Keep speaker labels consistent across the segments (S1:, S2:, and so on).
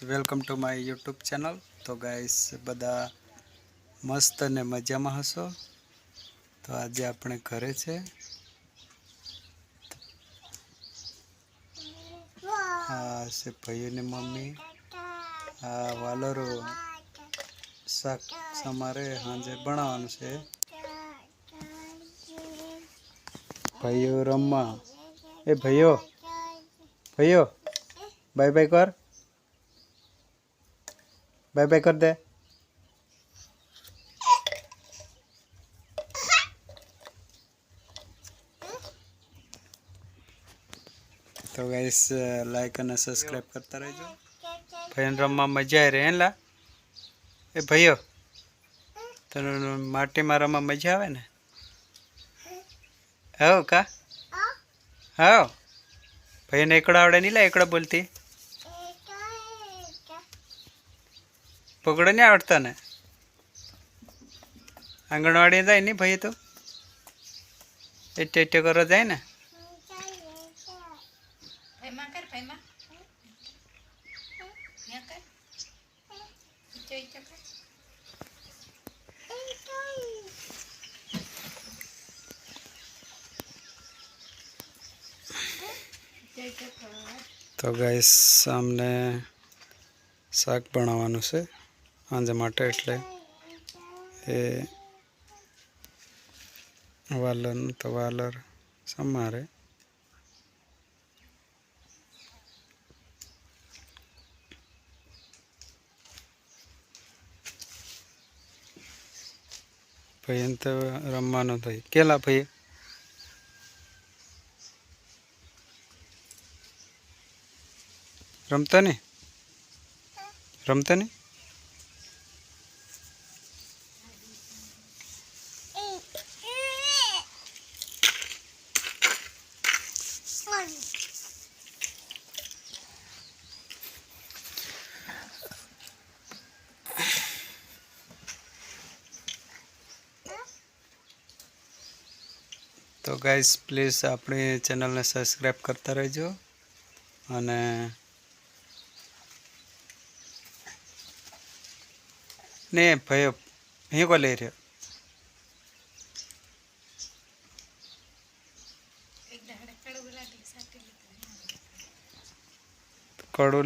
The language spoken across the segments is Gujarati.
S1: Welcome to my YouTube channel તો ગાઈસ બધા મસ્ત અને મજામાં હશો? તો આજે આપણે ઘરે છે. આ છે ભાઈઓની મમ્મી. આ વાલરો શાક સમારે સાંજે બનાવવાનું છે. ભાઈઓ રમવા. એ ભાઈઓ ભાઈઓ બાય બાય કર. બાય બાય કર દે તો ગાઈસ લાઈક અને સબસ્ક્રાઈબ કરતા રહેજો ભાઈને રમવા મજા આવે હે લા એ ભાઈઓ તને માટીમાં રમવા મજા આવે ને હવ કા હવ ભાઈને એકડો આવડે નહીં લા એકડો બોલતી પકડો નહીં આવડતા ને? આંગણવાડી જાય નહીં ભાઈ તો? એટલે એટલે કરો જાય ને? તો ગાઈસ સામને શાક બનાવવાનું છે. સાંજે માટે એટલે એ વાલરનું તો વાલર સમારે. ભાઈ તો રમવાનું થઈ કેલા ભાઈ? રમતા ને રમતા નહીં તો ગાઈસ પ્લીઝ આપણી ચેનલને સબસ્ક્રાઈબ કરતા રહેજો અને ને ભાઈ અહીં કો લઈ રહ્યો.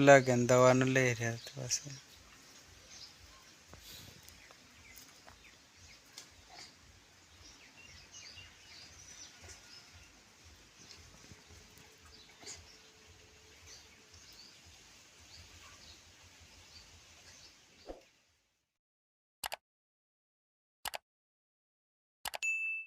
S2: દાડે
S1: કે દવાનું લઈ રહ્યા હતા પાછું.